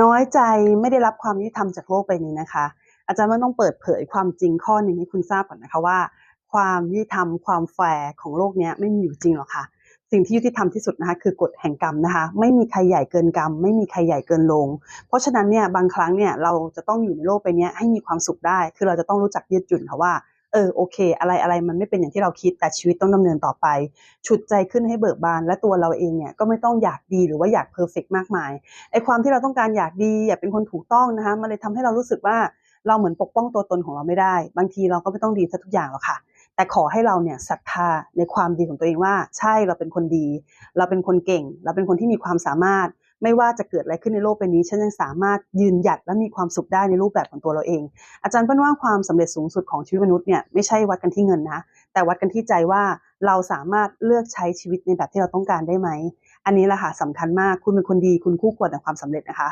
น้อยใจไม่ได้รับความยุติธรรมจากโลกใบนี้นะคะ อาจารย์ว่าต้องเปิดเผยความจริงข้อหนึ่งให้คุณทราบก่อนนะคะว่า ความยุติธรรมความแฟร์ของโลกนี้ไม่มีอยู่จริงหรอกค่ะ สิ่งที่ยุติธรรมที่สุดนะคะคือกฎแห่งกรรมนะคะ ไม่มีใครใหญ่เกินกรรม ไม่มีใครใหญ่เกินลง เพราะฉะนั้นเนี่ยบางครั้งเนี่ยเราจะต้องอยู่ในโลกใบนี้ให้มีความสุขได้ คือเราจะต้องรู้จักยืดหยุ่นค่ะว่า เออโอเค อะไรอะไรมันไม่เป็นอย่างที่เราคิดแต่ชีวิตต้องดำเนินต่อไป ฉุดใจขึ้นให้เบิกบาน และตัวเราเองเนี่ยก็ไม่ต้องอยากดีหรือว่าอยากเพอร์เฟกมากมายไอความที่เราต้องการอยากดีอยากเป็นคนถูกต้องนะคะมันเลยทำให้เรารู้สึกว่าเราเหมือนปกป้องตัวตนของเราไม่ได้ บางทีเราก็ไม่ต้องดีซะทุกอย่างหรอกค่ะ แต่ขอให้เราเนี่ยศรัทธาในความดีของตัวเองว่า ใช่เราเป็นคนดี เราเป็นคนเก่ง เราเป็นคนที่มีความสามารถ ไม่ว่าจะเกิดอะไรขึ้นในโลกใบนี้ฉันยังสามารถยืนหยัดและมีความสุขได้ในรูปแบบของตัวเราเอง อาจารย์เพิ่นว่าความสำเร็จสูงสุดของชีวิตมนุษย์เนี่ยไม่ใช่วัดกันที่เงินนะแต่วัดกันที่ใจว่าเราสามารถเลือกใช้ชีวิตในแบบที่เราต้องการได้ไหมอันนี้แหละค่ะสำคัญมากคุณเป็นคนดีคุณคู่ควรกับความสำเร็จนะคะ